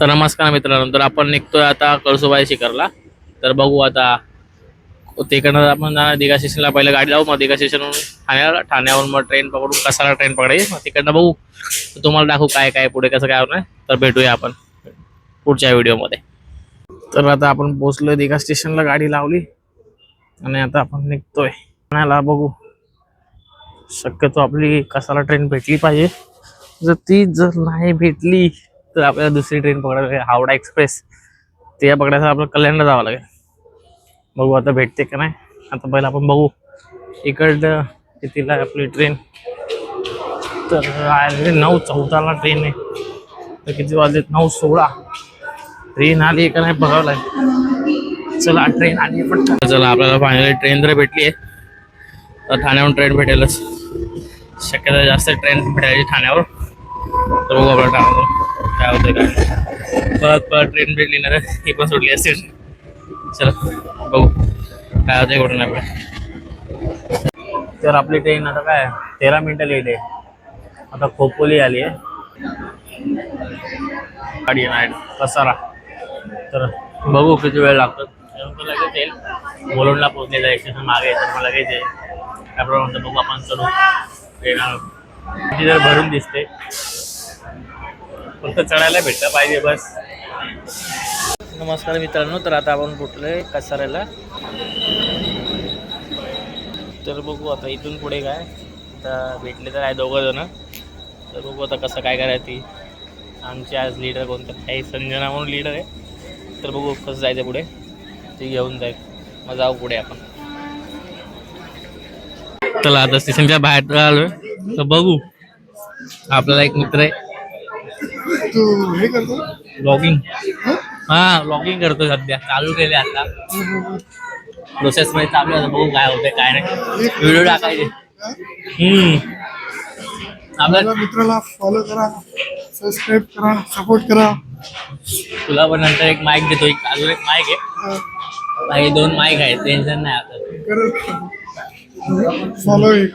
तर नमस्कार मित्रांनो तर आपण निघतोय आता कळसोबाई शिखरला. तर बघू आता तिकडनं आपण जाणार दिघा स्टेशनला पहिलं गाडी लावू मग दिघा स्टेशनवरून ठाण्याला ठाण्यावरून मग ट्रेन पकडू. कसाला ट्रेन पकडायची? मग तिकडनं बघू. तुम्हाला दाखवू काय काय पुढे कसं काय होणार. तर भेटूया आपण पुढच्या व्हिडिओमध्ये. तर आता आपण पोचलोय दिघा स्टेशनला गाडी लावली. आणि आता आपण निघतोय. ठाण्याला बघू. शक्यतो आपली कसाला ट्रेन भेटली पाहिजे. जर ती जर नाही भेटली तर आपल्याला दुसरी ट्रेन पकडावी लागेल, हावडा एक्सप्रेस ते पकडायचं आपलं कल्याणला जावं लागेल. बघू आता भेटते का नाही. आता पहिला आपण बघू. इकडं कितीला आपली ट्रेन तर आले नऊ चौदाला ट्रेन आहे. तर किती वाजले? नऊ सोळा. ट्रेन आली का नाही बघावं लागेल. चला ट्रेन आली पण चला आपल्याला फायनली ट्रेन तर भेटली आहे. तर ठाण्याहून ट्रेन भेटेलच. शक्यता जास्त ट्रेन भेटायची ठाण्यावर. तर बघू आपलं ठाण्यावर. काय होतं काय? परत परत ट्रेन भेटली ना ही पण सोडली असेल चला बघू. काय होतं कुठं नाही तर आपली ट्रेन आता काय? तेरा मिनटं लेट आहे आता खोपोली आली आहे. गाडी नाही कसारा तर बघू किती वेळ लागतो. त्यानंतर लगेच येईल. बोलूनला पोहोचलेलं आहे. स्टेशन मागे तर मला लगेच आहे त्याप्रमाणे बघू आपण चढू ट्रेन ती जर भरून दिसते फक्त चढायला भेटलं पाहिजे बस. नमस्कार मित्रांनो तर आता आपण कुठलोय कसाऱ्याला. तर बघू आता इथून पुढे काय. आता भेटले तर आहे दोघं जण. तर बघू आता कसं काय करायचं. ती आमचे आज लीडर कोणतं? आहे संजना म्हणून लीडर आहे. तर बघू कसं जायचं पुढे. ते घेऊन जाईल. मग जाऊ पुढे आपण. चला आता स्टेशनच्या बाहेर आलो तर बघू. आपल्याला एक मित्र आहे. तू हे करतो? लॉगिंग हा? लॉगिंग करतो सध्या. चालू केले आता. प्रोसेस मध्ये चालू आहे बघू काय होतंय काय नाही. व्हिडिओ टाकायचे. हम्म. आपल्या मित्राला फॉलो करा सबस्क्राईब करा सपोर्ट करा. तुला पण नंतर एक माईक देतो एक अजून एक माईक आहे. बाकी दोन माईक आहेत टेन्शन नाही आता. फॉलो हे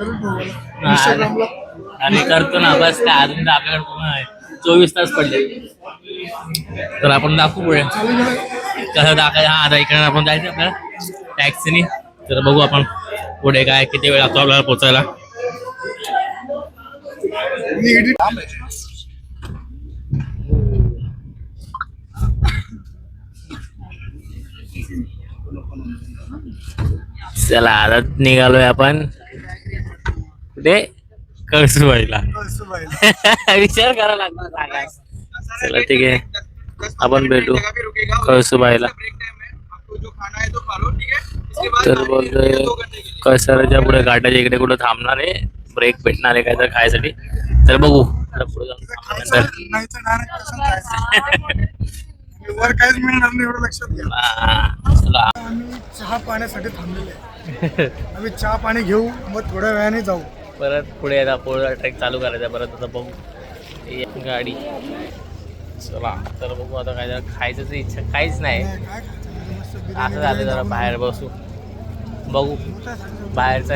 करत ना बस काय अजून आपल्याकडे पूर्ण आहे? चोवीस तास पडले. तर आपण दाखवू पुढे कसं दाखवायचं? हा आता इकडे आपण जायचं आपल्याला. टॅक्सीने तर बघू आपण पुढे काय किती वेळ लागतो आपल्याला पोचायला. चला आता निघालोय आपण. कुठे? कळसुबाईला. पाहिजे. विचार करायला लागणार. चला ठीक आहे. आपण भेटू कळसुबाईला. तर बोलतोय कळसराच्या पुढे घाटाच्या इकडे कुठं थांबणार आहे? ब्रेक भेटणार आहे काय तर खायसाठी? तर बघू. आता पुढे जाऊन थांबल्यानंतर. नाही तर direct कसं जायचं? वर काहीच मिळणार नाही एवढं लक्षात घ्या. चला. आम्ही चहा पाण्यासाठी थांबलेले आहे. आम्ही चहा पाणी घेऊ मग थोड्या वेळाने जाऊ. परत पुढे आता पुढे ट्रेक चालू करायचा परत आता बघू. गाडी. चला तर बघू आता काय जरा खायचं इच्छा काहीच नाही. असं झालं जरा बाहेर बसू. बघू? बाहेरचं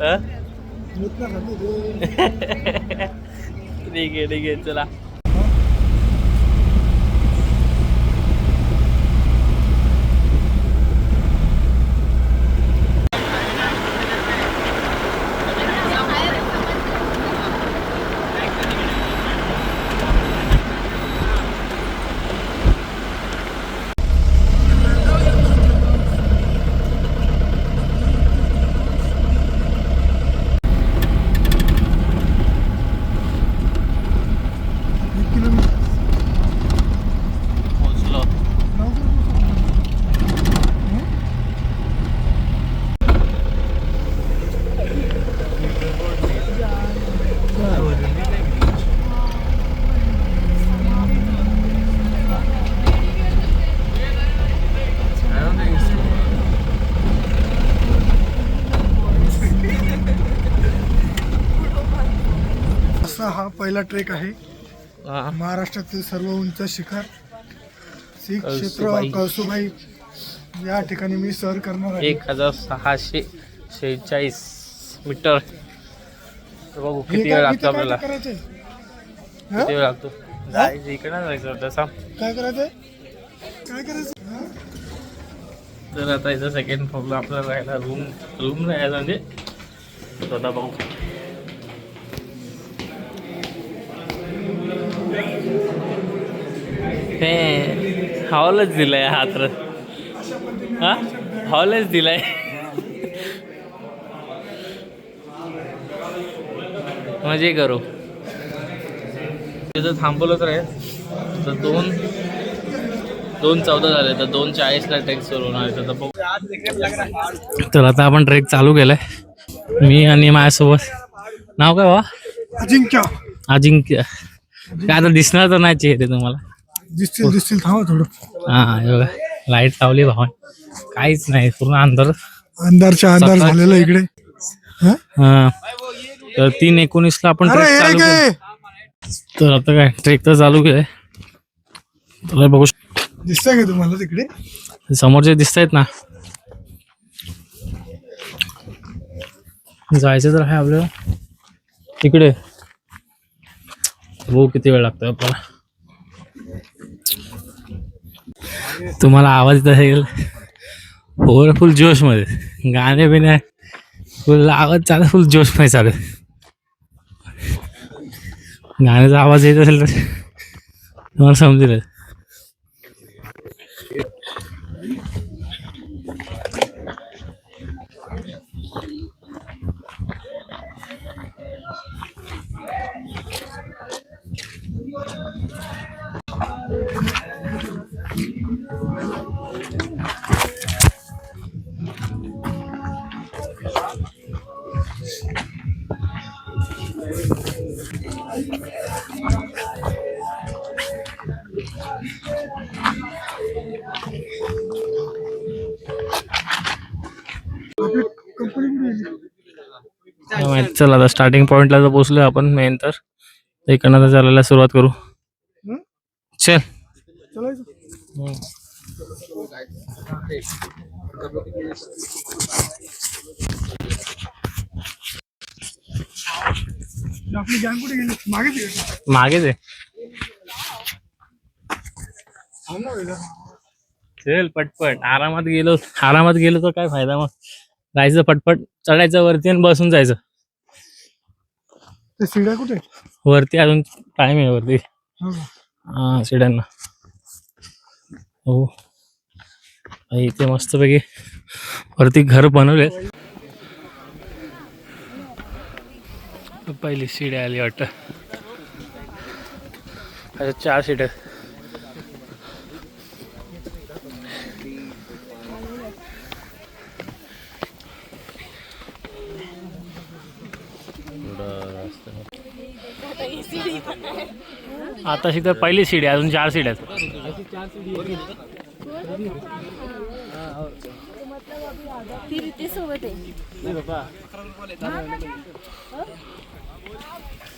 हं? ठीक आहे ठीक आहे चला एक किलोमीटर. पोचलो हं? असा हा पहिला ट्रेक आहे. महाराष्ट्रातील सर्व उंच शिखर श्री क्षेत्र कळसुबाई. या ठिकाणी मी सर करणार आहे. एक हजार सहाशे शेहेचाळीस मीटर. बघू किती वेळ लागतो आपल्याला? किती वेळ लागतो? जायचं इकडे जायचं होतं सांग काय करायचंय? काय करायचं? तर आता इथं सेकंड फ्लोअरला आपल्याला राहायला रूम रूम राहायला म्हणजे स्वतः बघू. हे हॉलच दिलाय हा तर. हा? हॉलच दिलाय. मजे करू. तिथं थांबवलं तर आहे तर दोन दोन चौदा झाले तर दोन चाळीसला ट्रेक सुरू होणार तर बघू. तर आता आपण ट्रेक चालू केलाय. मी आणि माझ्यासोबत. नाव काय वा अजिंक्य. अजिंक्य. काय आता दिसणार तर नाही चेहरे तुम्हाला? दिसतील दिसतील. थांबा थोडं. हा लाइट लावली भावा. काहीच नाही पूर्ण अंधार. अंधारच्या अंधार सकाळचं- झालेला इकडे. हा? हा. तर तीन एकोणीसला आपण अरे ट्रेक हे चालू काय तर आता काय ट्रेक तर चालू केलंय. तुला बघू शक- दिसतंय का तुम्हाला तिकडे? समोरचे दिसत आहेत ना. जायचं तर आहे आपल्याला. तिकडे. हो किती वेळ लागतो आपल्याला. तुम्हाला आवाज येत असेल? हो फुल जोशमध्ये गाणे बिणे फुल आवाज चालू फुल जोशमध्ये चालू. गाण्याचा आवाज येत असेल तर तुम्हाला समजेल चल आता स्टार्टिंग पॉइंटला जर पोहोचलो आपण मेन तर. इकडनं तर चालायला सुरुवात करू. चल. चलायचं आपली गॅंग कुठे गेली? मागे गेली मागेच आहे. चल पटपट. आरामात गेलो. आरामात गेलो तर काय फायदा मग? जायचं पटपट. चढायचं वरती आणि बसून जायचं. ते शिड्या कुठे? वरती अजून टाइम आहे वरती. हो का? हा शिड्यांना. हो. इथे मस्तपैकी वरती घर बनवले पहिली शिडी आली वाटतं. अच्छा चार सीट आता तर पहिली सीट आहे अजून चार सीट आहेत.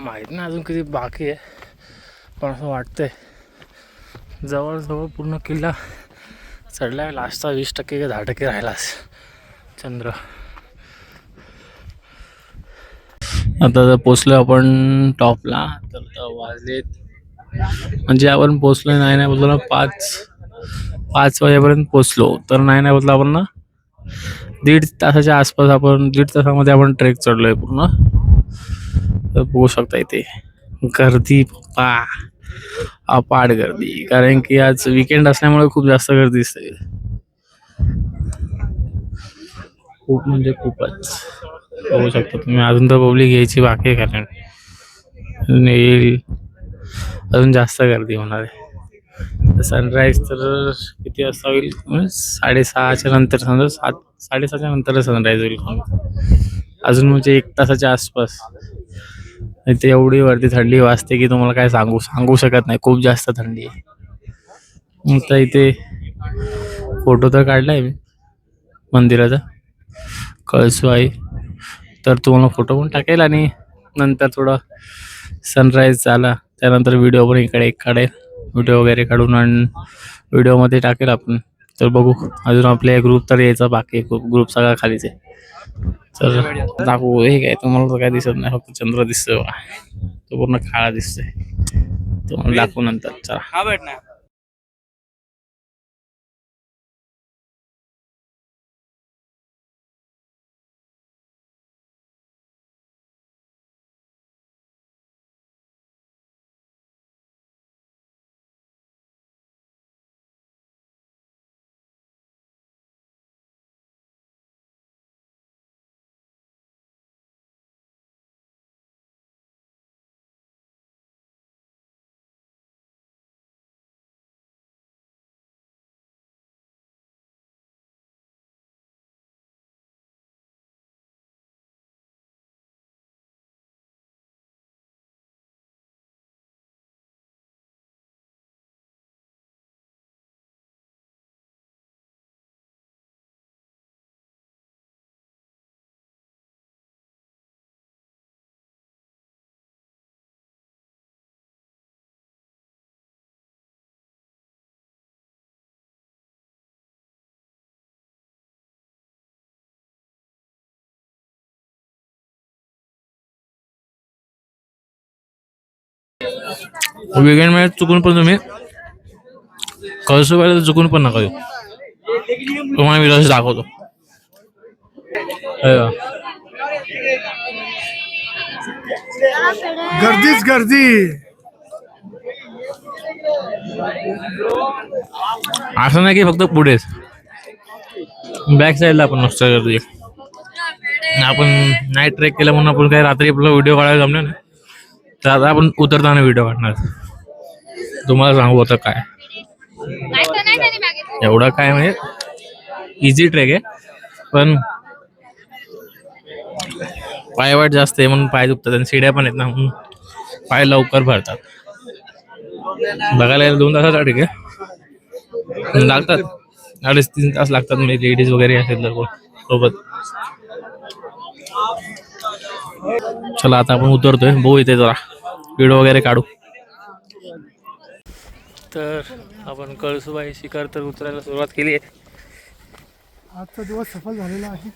माहीत नाही अजून किती बाकी आहे पण असं वाटतंय. जवळजवळ पूर्ण किल्ला चढला आहे लास्टचा वीस टक्के का दहा टक्के राहिलाच चंद्र. आता जर पोचलो आपण टॉपला तर वाजलेत. म्हणजे आपण पोचलो नाही नाही बोललो ना पाच. पाच वाजेपर्यंत पोचलो. तर नाही नाही बोलतो आपण ना. दीड तासाच्या आसपास आपण दीड तासामध्ये आपण ट्रेक चढलोय पूर्ण. तर बघू शकता इथे. गर्दी पप्पा. अपाट गर्दी. कारण की आज विकेंड असल्यामुळे खूप जास्त गर्दी दिसते. खूप म्हणजे खूपच. बघू शकता तुम्ही. अजून तर पब्लिक यायची बाकी आहे कारण. येईल अजून जास्त गर्दी होणार आहे. सनराईज तर किती वाजता होईल? साडेसहाच्या नंतर समजा सात साडेसहाच्या नंतर सनराईज होईल. अजून म्हणजे एक तासाच्या आसपास. ते एवढी वरती थंडी वाजते की तुम्हाला काय सांगू सांगू शकत नाही. खूप जास्त थंडी आहे. तर इथे फोटो तर काढला आहे मी. मंदिराचा. कळसू आहे तर तुम्हाला फोटो पण टाकेल आणि नंतर थोडा सनराईज झाला. त्यानंतर व्हिडिओ पण इकडे एक काढेल व्हिडिओ वगैरे काढून आणि व्हिडिओमध्ये टाकेल आपण. तर बघू. अजून आपल्या ग्रुप तर यायचा बाकी खूप ग्रुप सगळा खालीच आहे. तर दाखवू. हे काय? तुम्हाला तर काय दिसत नाही. फक्त चंद्र दिसतोय तो पूर्ण काळा दिसतोय. तुम्हाला दाखवू नंतर. चला. भेटणार. वेगळ्या वेळेत चुकून पण तुम्ही कळसोबाला चुकून पण नका येऊ तुम्हाला मी दाखवतो. गर्दीच गर्दी. असं नाही की फक्त पुढेच. बॅक साईडला आपण नुसतं गर्दी. आपण नाईट ट्रेक केला म्हणून आपण काही रात्री आपला व्हिडिओ काढायला जमलं ना तर आता आपण उतरताना व्हिडिओ काढणार. तुम्हाला सांगू आता काय. एवढं काय म्हणजे इझी ट्रेक आहे. पण पाय वाट जास्त आहे म्हणून पाय दुखतात आणि सिड्या पण आहेत ना म्हणून पाय लवकर भरतात. बघायला गेलं दोन तासाचा ट्रेक आहे. लागतात. अडीच तीन तास लागतात म्हणजे लेडीज वगैरे असेल तर सोबत. चला आता आपण उतरतोय. बो इथे जरा. व्हिडिओ वगैरे काढू. तर आपण कळसुबाई शिखर तर उतरायला सुरुवात केली आहे. आजचा दिवस सफल झालेला आहे.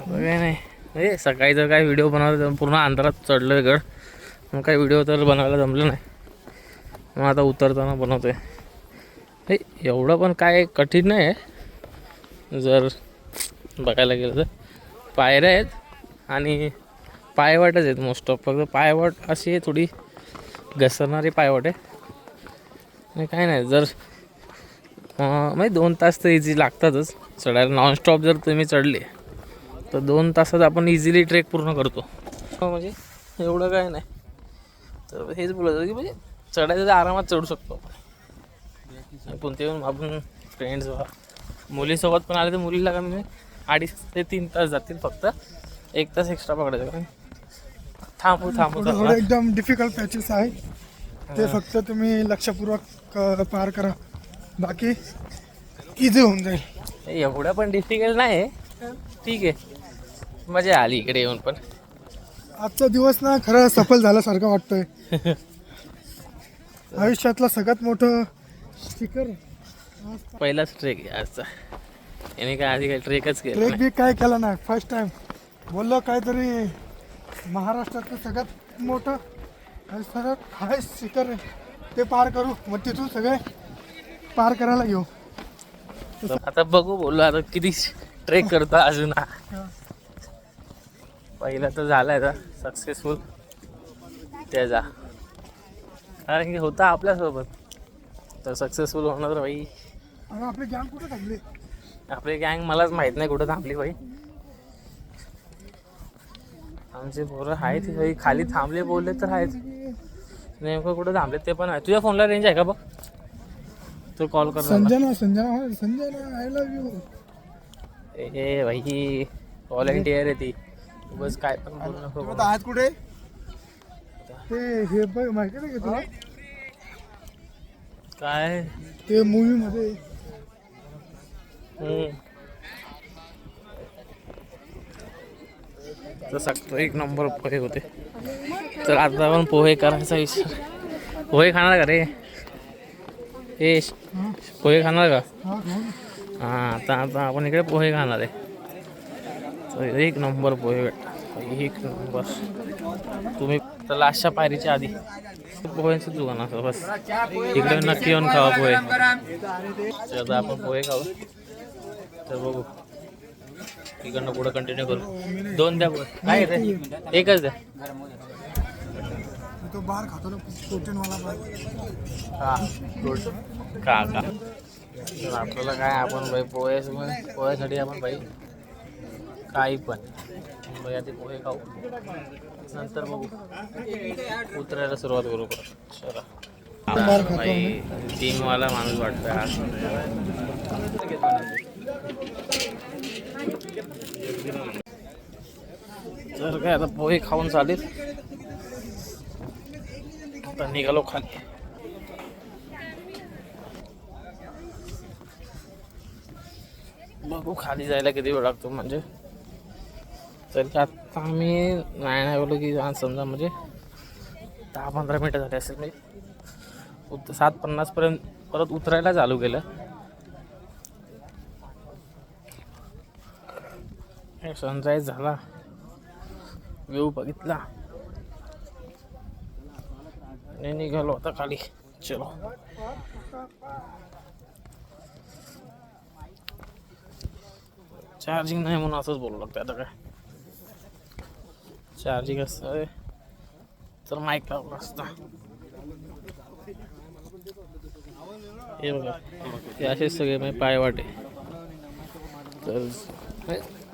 काय नाही म्हणजे सकाळी तर काय व्हिडिओ बनवला पूर्ण अंधारात चढलं गड. मग काही व्हिडिओ तर बनवायला जमलं नाही. मग आता उतरताना बनवतोय. हे एवढं पण काय कठीण नाही आहे. जर बघायला गेलं तर. पायऱ्या आहेत आणि पायवाटच आहेत मोस्ट ऑफ फक्त पायवाट अशी आहे थोडी घसरणारी पायवाट आहे. काय नाही जर म्हणजे दोन तास तर इझी लागतातच. चढायला नॉनस्टॉप जर तुम्ही चढले तर दोन तासात आपण इझिली ट्रेक पूर्ण करतो. हो, म्हणजे एवढं काय नाही. तर हेच बोलत की म्हणजे चढायचं तर आरामात चढू शकतो आपण. कोणते येऊन आपण फ्रेंड्स मुलीसोबत पण आले तर मुलीला का म्हणजे अडीच ते तीन तास जातील फक्त. एक तास एक्स्ट्रा पकडायचं. कारण थांबू थांबू थोडं. एकदम डिफिकल्ट पॅचेस आहे. ते फक्त तुम्ही लक्षपूर्वक अ, पार करा. बाकी इझी होऊन जाईल. एवढं पण डिफिकल्ट नाही. ठीक आहे. मजा आली इकडे येऊन पण. आजचा दिवस ना खरं सफल झाल्यासारखं वाटतोय. आयुष्यातला सगळ्यात मोठं शिखर. पहिलाच ट्रेक आहे आजचा. याने काय आधी काही ट्रेकच केलं ट्रेक नाही. बी काय केला नाही. फर्स्ट टाइम बोललो काहीतरी महाराष्ट्रातलं सगळ्यात मोठं आणि सगळ्यात हायस्ट शिखर ते पार करू. मग तिथून सगळे पार करायला घेऊ तर आता बघू बोललो आता किती ट्रेक करतो अजून. पहिला तर झालाय आता. सक्सेसफुल त्याचा कारण की होता आपल्यासोबत. तर सक्सेसफुल होणार भाई. आपली गॅंग कुठे टाकली? आपली गँग मलाच माहीत नाही कुठं थांबली भाई. आमचे पोरं आहेत भाई खाली थांबले बोलले तर आहेत. नेमकं कुठं थांबले ते पण आहे. तुझ्या फोनला रेंज आहे का बघ? तू कॉल कर. Sanjana Sanjana Sanjana I love you ए भाई व्हॉलेंटियर आहे ती. बस काय पण बोलू नको. आहेत कुठे? ते हे बघ माहिती नाही तुला? काय? ते मूवी मध्ये. तर सगळं एक नंबर पोहे होते. तर आता पण पोहे करायचा विचार. पोहे खाणार का रे? ए पोहे खाणार का? हा आता आता आपण इकडे पोहे खाणार आहे. तर एक नंबर पोहे भेटतात एक नंबर. तुम्ही तर लास्टच्या पायरीच्या आधी. पोह्यांचं दुकान असं बस. इकडे नक्की येऊन खावा पोहे. तर आता आपण पोहे खाऊ. तर बघू. इकडनं पुढं कंटिन्यू करू. दोन द्या काय एकच द्या. मी तो बाहेर खातो ना प्रोटीन वाला बाहेर गुड का आपल्याला काय आपण भाई पोहे पोह्यासाठी आपण भाई काही पण. भाई आधी पोहे खाऊ. नंतर बघू उतरायला सुरुवात करू परत. चला. भाई टीमवाला माणूस वाटतोय हा. तर काय आता पोहे खाऊन चालेल आता निघालो खाली. बघू खाली जायला किती वेळ लागतो म्हणजे. तरी आता आम्ही नाही नाही बोललो की समजा म्हणजे दहा पंधरा मिनटं झाले असेल मी. उत सात पन्नासपर्यंत परत उतरायला चालू केलं. सनराईज झाला. व्ह्यू बघितला. आणि निघालो आता खाली. चलो. चार्जिंग नाही म्हणून असंच बोलू लागतं आता काय. चार्जिंग असतं तर माईक लावला असता. हे बघा. हे असेच सगळे पाय वाटे तर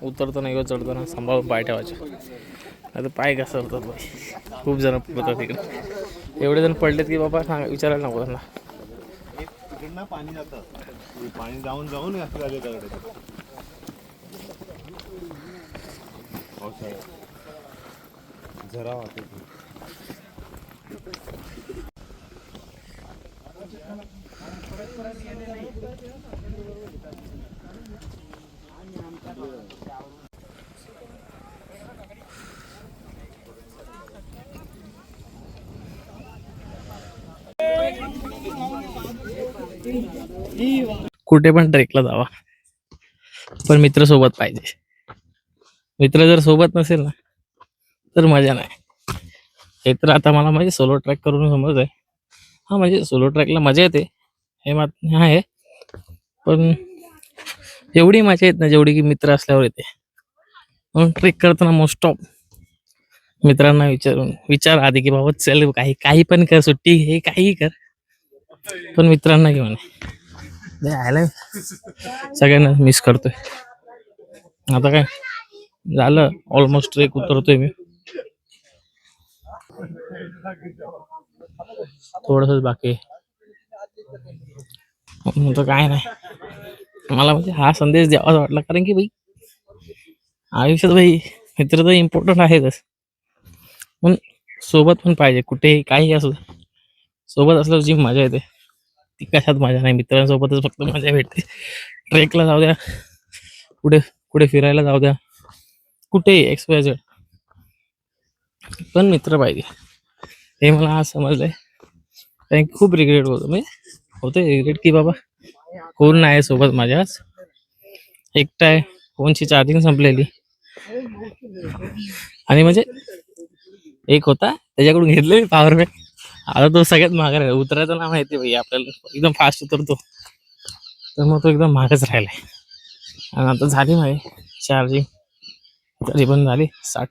उतरताना किंवा चढताना सांभाळून पाय ठेवायचे. आता पाय घसरतात बाई खूप जण पडतात तिकडे एवढे जण पडलेत की बाबा सांग विचारायला नको त्यांना. पाणी जातं. पाणी जाऊन जाऊन असं झाले झरा कुठे पण ट्रेकला जावा. पण मित्र सोबत पाहिजे. मित्र जर सोबत नसेल ना तर मजा नाही. हे तर आता मला म्हणजे सोलो ट्रॅक करून समज आहे. हा म्हणजे सोलो ट्रॅकला मजा येते. हे मात आहे. पण एवढी मजा येत ना जेवढी की मित्र असल्यावर येते. म्हणून ट्रेक करताना मोस्ट ऑफ मित्रांना विचारून विचार आधी की बाबा चल काही काही पण कर सुट्टी हे काही कर. पण मित्रांना घेऊन. यायला सगळ्यांना मिस करतोय. आता काय? झालं. ऑलमोस्ट ट्रेक उतरतोय मी. थोडस बाकी. नंतर काय नाही. मला म्हणजे हा संदेश द्यावासा वाटला. कारण की भाई आयुष्यात भाई मित्र तर इम्पॉर्टंट आहेतच. पण सोबत पण पाहिजे. कुठेही काही असू. सोबत असल्यावर जी मजा येते. ती कशात मजा नाही. मित्रांसोबतच फक्त मजा भेटते. ट्रेकला जाऊ द्या. कुठे कुठे फिरायला जाऊ द्या. कुठे एक्सपायझेड पण मित्र पाहिजे. हे मला आज समजलंय. कारण की खूप रिग्रेट होतो मी. होते रिग्रेट की बाबा कोण नाही सोबत माझ्याच एकटा आहे. फोनची चार्जिंग संपलेली. आणि म्हणजे एक होता. त्याच्याकडून घेतले पॉवर बँक आता तो सगळ्यात महाग राहिला. उतरायचं ना माहिती भाई आपल्याला एकदम फास्ट उतरतो. तर मग तो एकदम महागच राहिलाय. आणि आता झाली माही चार्जिंग तरी पण झाली साठ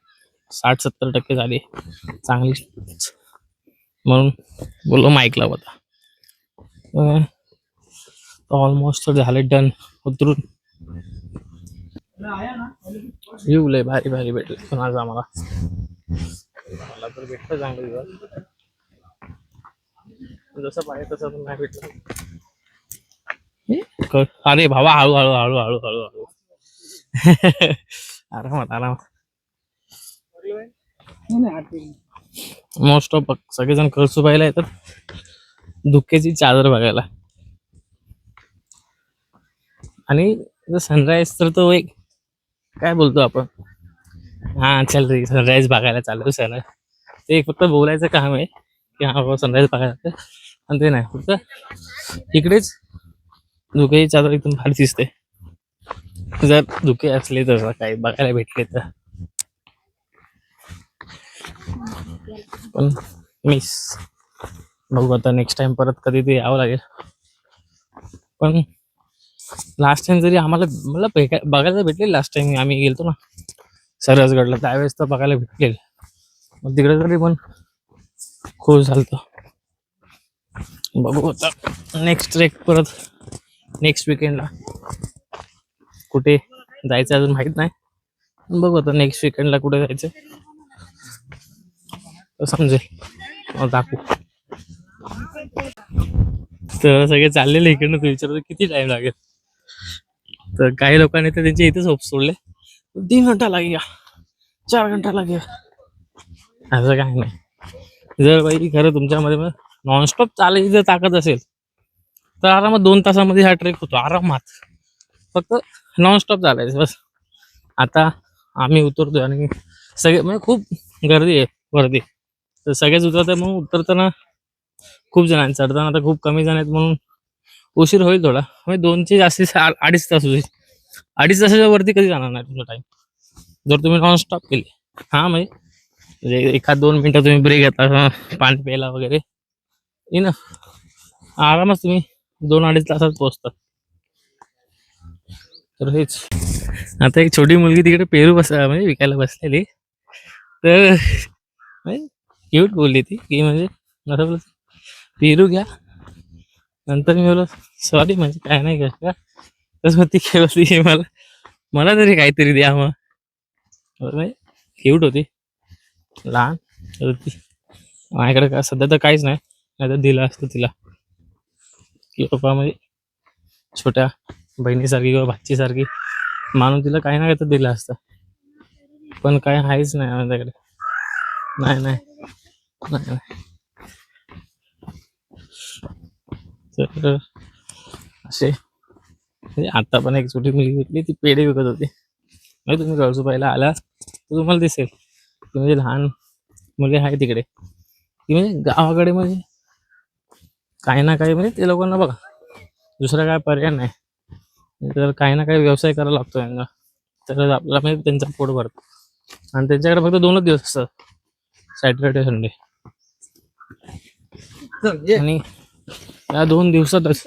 साठ सत्तर टक्के झाली. चांगली. म्हणून बोललो माईक लाव ऑलमोस्ट तर झाले डन उतरून. येऊ लय भारी भारी भेटले. पण आज आम्हाला? मला तर भेटलं चांगलं दिवस. जसं पाहिजे तसं पण नाही भेटलं. अरे भावा हळू हळू हळू हळू हळू हळू. आरामात आरामात मोस्ट ऑफ सगळेजण कळसुबाईला येतात. धुक्याची चादर बघायला. आणि सनराईज तर तो एक काय बोलतो आपण? हा चल रे सनराईज बघायला चालू. सर ते एक फक्त बोलायचं काम आहे की हा बाबा सनराईज बघायला जातोय. आणि ते नाही. फक्त इकडेच धुके चादर एकदम भारी दिसते. जर धुके असले तर काही बघायला भेटले तर. पण मिस बघू आता नेक्स्ट टाइम परत कधी ते यावं लागेल. पण लास्ट टाइम जरी आम्हाला मला बघायला भेटले लास्ट टाइम आम्ही गेलतो ना. सरसगडला त्यावेळेस तर बघायला भेटले मग तिकडे तरी पण खुश झालतो. बघू आता. नेक्स्ट ट्रेक परत नेक्स्ट विकेंडला कुठे जायचं अजून माहीत नाही. बघू आता नेक्स्ट विकेंडला कुठे जायचं. समजेल दाखवू. तर सगळे चाललेले इकडनं तू विचारतो किती टाइम लागेल. तर काही लोकांनी तर त्यांचे इथेच होप सोडले. तीन घंटा लागेल चार घंटा लागेल. असं काही नाही. जर बाई खरं तुमच्यामध्ये नॉनस्टॉप चालायची जर ताकद असेल तर आरामात दोन तासामध्ये हा ट्रेक होतो. आरामात. फक्त नॉनस्टॉप चालायचं बस. आता आम्ही उतरतोय आणि सगळे म्हणजे खूप गर्दी आहे वरती तर सगळेच उतरतात मग उतरताना खूप जण आहेत चढताना आता खूप कमी जण आहेत म्हणून उशीर होईल थोडा. म्हणजे दोनशे जास्तीत अडीच तास होईल. अडीच तासाच्या वरती कधी जाणार नाही तुमचा टाइम जर तुम्ही नॉनस्टॉप केले. हा म्हणजे, म्हणजे एखाद दोन मिनटं तुम्ही ब्रेक घेता पाणी प्यायला वगैरे. इन आरामात तुम्ही. दोन अडीच तासात पोहोचता. तर हेच. आता एक छोटी मुलगी तिकडे पेरू बस म्हणजे विकायला बसलेली. तर म्हणजे क्यूट बोलली ती की म्हणजे असं बोल पेरू घ्या. नंतर मी बोलो सॉरी म्हणजे काय नाही का? तसं मग ती खेळली मला मला तरी काहीतरी द्या मग. क्यूट होती. लहान होती माझ्याकडे काय सध्या तर काहीच नाही. नाही तर दिलं असतं तिला. की बाबा म्हणजे छोट्या बहिणीसारखी किंवा भाचीसारखी मानून तिला काही ना काही तर दिलं असतं. पण काय आहेच नाही माझ्याकडे नाही नाही. नाही तर असे. म्हणजे आता पण एक छोटी मुलगी भेटली ती पेढे विकत होती. म्हणजे तुम्ही कळसुबाईला आला तर तुम्हाला दिसेल. की म्हणजे लहान मुले आहे तिकडे. ती म्हणजे गावाकडे म्हणजे काही ना काही म्हणजे ते लोकांना बघा. दुसरा काय पर्याय नाही. तर काही ना काही व्यवसाय करायला लागतो यांना. तर आपल्याला म्हणजे त्यांचा पोट भरतो. आणि त्यांच्याकडे फक्त दोनच दिवस असतात. सॅटर्डे संडे आणि या दोन दिवसातच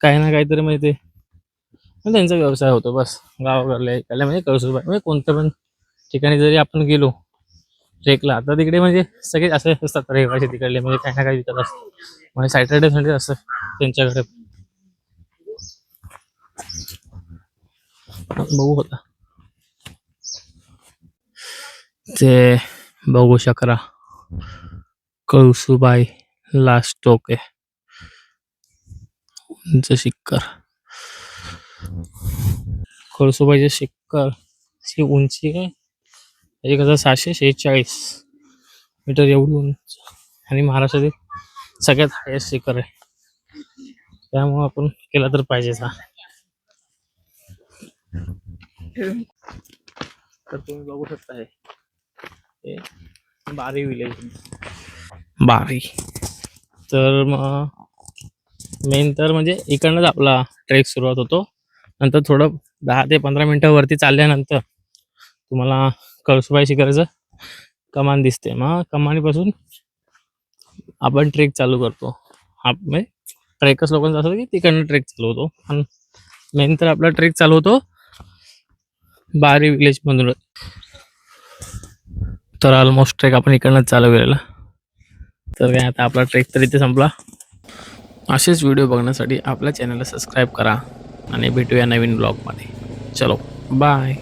काही ना काहीतरी म्हणजे ते म्हणजे त्यांचा व्यवसाय होतो बस. गावाकडल्या म्हणजे कळसुबाई म्हणजे कोणत्या पण ठिकाणी जरी आपण गेलो ट्रेकला. तर तिकडे म्हणजे सगळे असे असतात रहिवासी तिकडले म्हणजे काही ना काही विकत असतात म्हणजे सॅटर्डे संडे असतं त्यांच्याकडे बघू होता ते बघू शकरा. कळसुबाई लास्ट टोके उंच शिक्कर कळसुबाईचे शिक्कर ची उंची काय? एक हजार सहाशे शेहेचाळीस मीटर एवढी उंच. आणि महाराष्ट्रातील सगळ्यात हायस्ट शिखर आहे. त्यामुळे आपण केला तर पाहिजेच हा. तर तुम्ही बघू शकता हे. हे बारी विलेज बारी. तर मग मेन तर म्हणजे इकडनंच आपला ट्रेक सुरुवात होतो. नंतर थोडं दहा ते पंधरा मिनटं वरती चालल्यानंतर तुम्हाला कळसुबाई शिखराचं कमान दिसते. मग कमानीपासून आपण ट्रेक चालू करतो. हा म्हणजे ट्रेकच लोकांचं असं की तिकडनं ट्रेक चालू होतो. आणि मेन तर आपला ट्रेक चालू होतो बारी विलेज मधून. तर ऑलमोस्ट ट्रेक आपण इकडनंच चालू केलेला. तर काय आता आपला ट्रेक तर इथे संपला. असेच व्हिडिओ बघण्यासाठी आपल्या चॅनलला सबस्क्राईब करा आणि भेटूया नवीन ब्लॉगमध्ये चलो बाय